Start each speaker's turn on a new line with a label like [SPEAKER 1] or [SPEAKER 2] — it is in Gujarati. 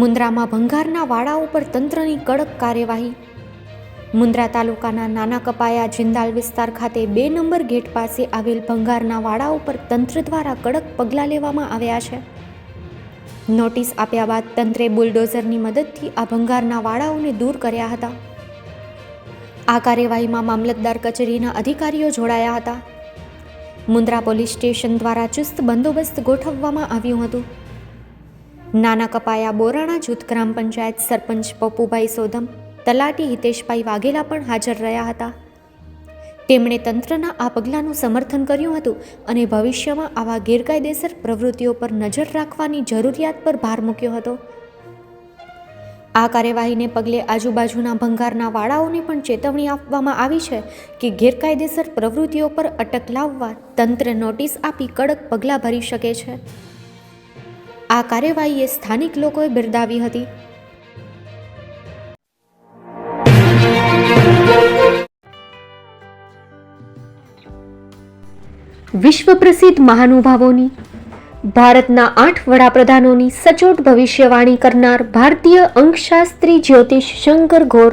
[SPEAKER 1] મુન્દ્રામાં ભંગારના વાડાઓ પર તંત્રની કડક કાર્યવાહી. મુન્દ્રા તાલુકાના નાના કપાયા જિંદાલ વિસ્તાર ખાતે બે નંબર ગેટ પાસે આવેલ ભંગારના વાડાઓ પર તંત્ર દ્વારા કડક પગલાં લેવામાં આવ્યા છે. નોટિસ આપ્યા બાદ તંત્રે બુલડોઝરની મદદથી આ ભંગારના વાડાઓને દૂર કર્યા હતા. આ કાર્યવાહીમાં મામલતદાર કચેરીના અધિકારીઓ જોડાયા હતા. મુન્દ્રા પોલીસ સ્ટેશન દ્વારા ચુસ્ત બંદોબસ્ત ગોઠવવામાં આવ્યું હતું. નાના કપાયા બોરાણા જૂથ ગ્રામ પંચાયત સરપંચ પપ્પુભાઈ સોધમ, તલાટી હિતેશભાઈ વાઘેલા પણ હાજર રહ્યા હતા. તેમણે તંત્રના આ પગલાંનું સમર્થન કર્યું હતું અને ભવિષ્યમાં આવા ગેરકાયદેસર પ્રવૃત્તિઓ પર નજર રાખવાની જરૂરિયાત પર ભાર મૂક્યો હતો. આ કાર્યવાહીને પગલે આજુબાજુના ભંગારના વાળાઓને પણ ચેતવણી આપવામાં આવી છે કે ગેરકાયદેસર પ્રવૃત્તિઓ પર અટક લાવવા તંત્ર નોટિસ આપી કડક પગલાં ભરી શકે છે. આ કાર્યવાહીએ સ્થાનિક લોકોએ બિરદાવી હતી. વિશ્વ પ્રસિદ્ધ મહાનુભાવોની, ભારતના આઠ વડાપ્રધાનોની સચોટ ભવિષ્યવાણી કરનાર ભારતીય અંકશાસ્ત્રી જ્યોતિષ શંકર ઘોર